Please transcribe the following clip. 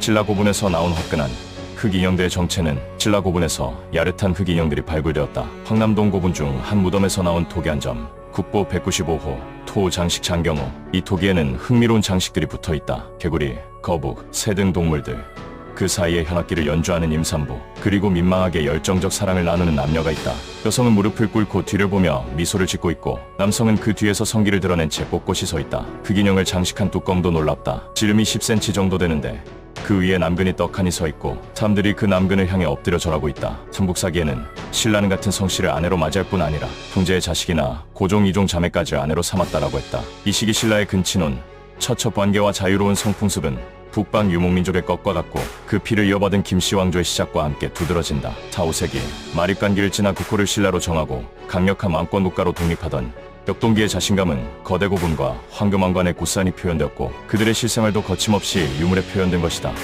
신라 고분에서 나온 화끈한 흑인형들의 정체는 신라 고분에서 야릇한 흑인형들이 발굴되었다. 황남동 고분 중 한 무덤에서 나온 토기 한 점. 국보 195호 토 장식 장경호. 이 토기에는 흥미로운 장식들이 붙어 있다. 개구리, 거북, 새 등 동물들. 그 사이에 현악기를 연주하는 임산부 그리고 민망하게 열정적 사랑을 나누는 남녀가 있다. 여성은 무릎을 꿇고 뒤를 보며 미소를 짓고 있고 남성은 그 뒤에서 성기를 드러낸 채 꼿꼿이 서 있다. 흑인형을 장식한 뚜껑도 놀랍다. 지름이 10cm 정도 되는데 그 위에 남근이 떡하니 서 있고 사람들이 그 남근을 향해 엎드려 절하고 있다. 삼국사기에는 신라는 같은 성씨를 아내로 맞이할 뿐 아니라 형제의 자식이나 고종 이종 자매까지 아내로 삼았다라고 했다. 이 시기 신라의 근친혼 처첩 관계와 자유로운 성풍습은 북방 유목민족의 것과 같고 그 피를 이어받은 김씨 왕조의 시작과 함께 두드러진다. 4, 5세기 마립간기를 지나 국호를 신라로 정하고 강력한 왕권 국가로 독립하던 역동기의 자신감은 거대 고군과 황금왕관의 고산이 표현되었고 그들의 실생활도 거침없이 유물에 표현된 것이다.